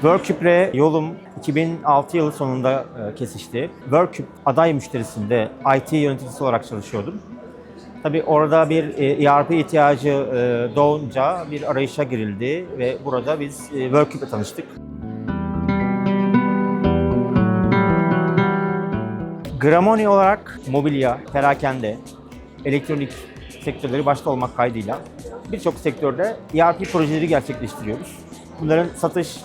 Workcup'le yolum 2006 yılı sonunda e, kesişti. Workcup aday müşterisinde IT yöneticisi olarak çalışıyordum. Tabii orada bir e, ERP ihtiyacı e, doğunca bir arayışa girildi ve burada biz e, Workcup'la tanıştık. Gramoni olarak mobilya, perakende, elektronik sektörleri başta olmak kaydıyla birçok sektörde ERP projeleri gerçekleştiriyoruz. Bunların satış,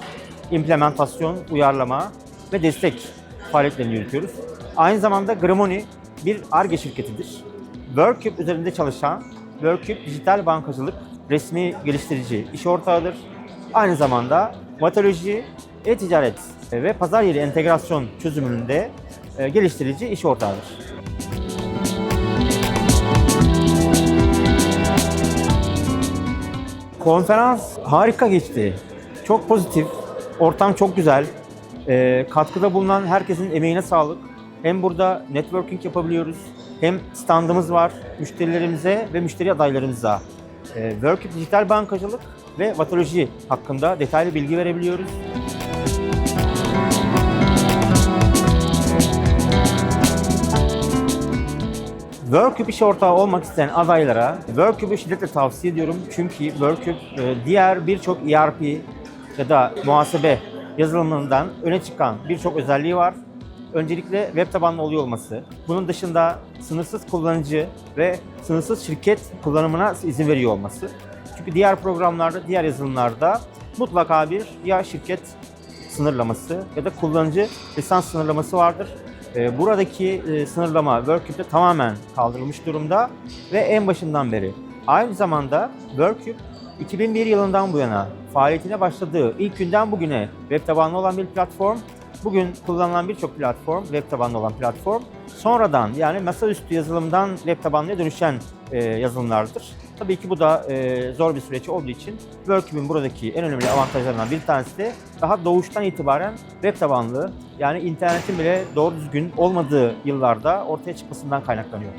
implementasyon, uyarlama ve destek faaliyetlerini yürütüyoruz. Aynı zamanda Gramoni bir ARGE şirketidir. Workcube üzerinde çalışan Workcube Dijital Bankacılık resmi geliştirici iş ortağıdır. Aynı zamanda vatoloji, e-ticaret ve pazar yeri entegrasyon çözümünde e, geliştirici iş ortağıdır. Konferans harika geçti. Çok pozitif, ortam çok güzel. E, katkıda bulunan herkesin emeğine sağlık. Hem burada networking yapabiliyoruz, hem standımız var müşterilerimize ve müşteri adaylarımıza. E, Workup Dijital Bankacılık ve Vatoloji hakkında detaylı bilgi verebiliyoruz. Workup iş ortağı olmak isteyen adaylara Workup'u şiddetle tavsiye ediyorum. Çünkü Workup e, diğer birçok ERP ya da muhasebe yazılımından öne çıkan birçok özelliği var. Öncelikle web tabanlı oluyor olması. Bunun dışında sınırsız kullanıcı ve sınırsız şirket kullanımına izin veriyor olması. Çünkü diğer programlarda, diğer yazılımlarda mutlaka bir ya şirket sınırlaması ya da kullanıcı lisans sınırlaması vardır. Ee, Buradaki e, sınırlama Workcup'te tamamen kaldırılmış durumda ve en başından beri. Aynı zamanda Workcup 2001 yılından bu yana faaliyetine başladığı ilk günden bugüne web tabanlı olan bir platform. Bugün kullanılan birçok platform, web tabanlı olan platform sonradan yani masaüstü yazılımdan web tabanlıya dönüşen e, yazılımlardır. Tabii ki bu da e, zor bir süreç olduğu için Workcup'un buradaki en önemli avantajlarından bir tanesi de daha doğuştan itibaren web tabanlı yani internetin bile doğru düzgün olmadığı yıllarda ortaya çıkmasından kaynaklanıyor.